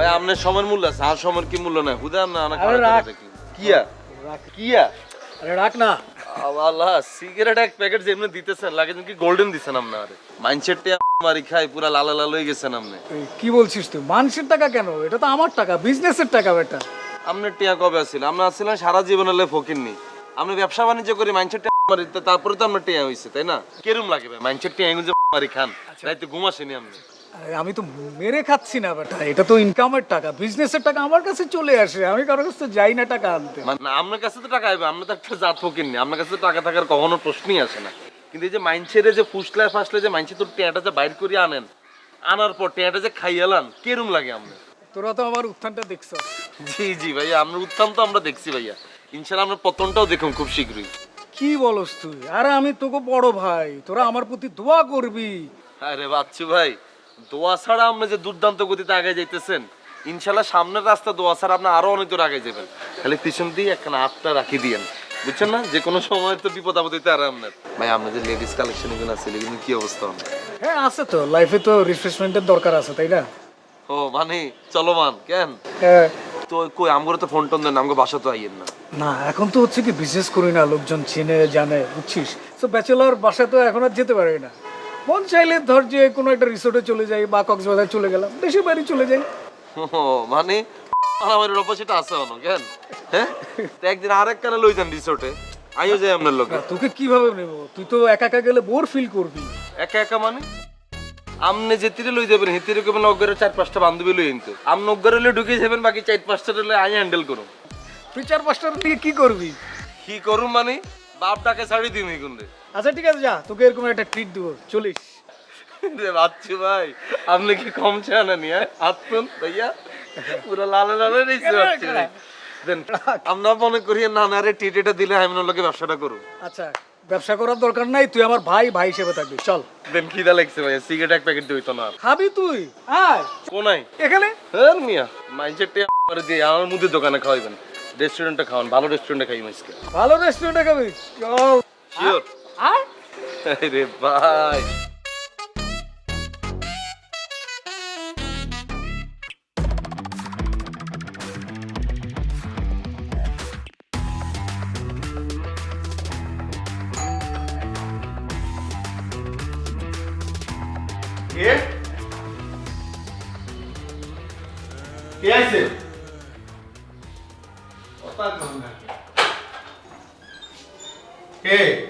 ভাই আপনার সময়ের মূল্য আছে আর সময়ের কি মূল্য নাই? হুদা না আরে রাখ। কিয়া? কিয়া? আরে রাখ না। আল্লাহ সিগারেট এক প্যাকেট যেমনি দিতেছেন লাগে যেন কি গোল্ডেন দিছেন মারি খাই পুরা লাল লাল হয়ে গেছেন আপনি। এই, কি বলছিস তুই? মানুষের টাকা কেন? এটা তো আমার টাকা বিজনেসের টাকা বেটা। আপনার টিয়া কবে আসছিল আমরা আসছিলাম সারা জীবন হলে ফকিরনি। আপনি ব্যবসা বাণিজ্য করি মাইন্ডসেট মারি তো তারপরে তো আপনার টিয়া হইছে তাই না? কেরম লাগে ভাই? মাইন্ডসেট টিয়া এগুলো যে মারি খান তাই তো ঘুম আসেনি আপনি। আরে আমি তো মেরে খাচ্ছি না বেটা। এটা তো ইনকামের টাকা বিজনেসের টাকা আমার কাছে চলে আসে আমি কারোর কাছে যাই না টাকা আনতে। মানে না, আপনার কাছে তো টাকা আইবে আমরা তো একটা জাত ফকিরনি আপনার কাছে তো টাকা থাকার কখনো প্রশ্নই আসে না। কিন্তু এই যে মাইন্ডসেটে যে ফুসলায় ফাসলে যে মাইন্ডসেট তোর টিয়াটা যে বাইর করে আনেন আনার পর টিয়াটা যে খাইয়ালান কেরম লাগে আপনার? তোরা তো আমার উত্থানটা দেখছ। জি জি ভাইয়া আপনার উত্থান তো আমরা দেখছি ভাইয়া। ইনশাল্লাহ আপনার পতনটাও দেখুন খুব শীঘ্রই। কি বলস তুই? আরে আমি তোকে বড় ভাই তোরা আমার প্রতি দোয়া করবি। আরে বাচ্চু ভাই দোয়া ছাড়া আপনি যে দুর্দান্ত গতিতে আগে যাইতেছেন ইনশাল্লাহ সামনের রাস্তা দোয়া ছাড়া আপনি আরও অনেক দূর আগে যাবেন। খালি পিছন দিয়ে একখানা হাতটা রাখি দিয়েন। বুঝছেন না? যে কোনো সময় তো বিপদ আপদ হইতে আর আপনার। ভাই আপনার যে লেডিস কালেকশন এগুলো আছে এগুলো কি অবস্থা হ্যাঁ আছে তো। লাইফে তো রিফ্রেশমেন্টের দরকার আছে তাই না? ও মানে চলমান কেন? হ্যাঁ। তো কই আমগরে তো ফোন টোন দেন আমগো বাসা তো আইয়েন না। না এখন তো হচ্ছে কি বিজনেস করি না লোকজন চিনে জানে বুঝছিস? তো ব্যাচেলার বাসায় তো এখন আর যেতে পারি না। মন চাইলে ধর যে কোনো একটা রিসোর্টে চলে যাই বা কক্সবাজার চলে গেলাম দেশের বাড়ি চলে যাই। ও মানে আমার অপোজিট আছে অন কেন? হ্যাঁ? তো একদিন আরেক কানে লই যান রিসোর্টে আইও যাই আপনার লোকে তোকে কীভাবে নেব? তুই তো একা একা গেলে বোর ফিল করবি। একা একা মানে? আমনে যে তীরে লই যাবেন হে তীরে কেবল অগ্গরে চার পাঁচটা বান্ধবী লই কিন্তু আমনে অগ্গরে লই ঢুকে যাবেন বাকি চার পাঁচটা লই আই হ্যান্ডেল করুন। তুই চার পাঁচটার দিকে কি করবি? কি করুন মানে? বাপটাকে ছাড়ি দিন এই রে আচ্ছা ঠিক আছে যা। তোকে এরকম একটা ট্রিট দেবো। চলিস। বাচ্চু ভাই আপনি কি কম চান না নিয়ে হাতুন ভাইয়া। পুরো লালে লালে বাচ্চু ভাই। আমরা মনে করি না না রে টিটিটা দিলে আমি লোকে ব্যবসাটা করুন আচ্ছা ব্যবসা করার দরকার নাই তুই আমার ভাই ভাই হিসেবে থাকবি। চল। দেন খিদা লাগছে ভাইয়া সিগারেট এক প্যাকেট দিই তো না। খাবি তুই? আয়। কোনাই এখানে? হ্যাঁ মিয়া মাইন্ডসেট আমার দিয়ে আমার মুদির দোকানে খাওয়াইবেন। রেস্টুরেন্টে খাওয়ান ভালো রেস্টুরেন্টে খাই মাইসকে ভালো রেস্টুরেন্টে খাবি। চল। শিওর আয় রে ভাই কে কে আইছে কে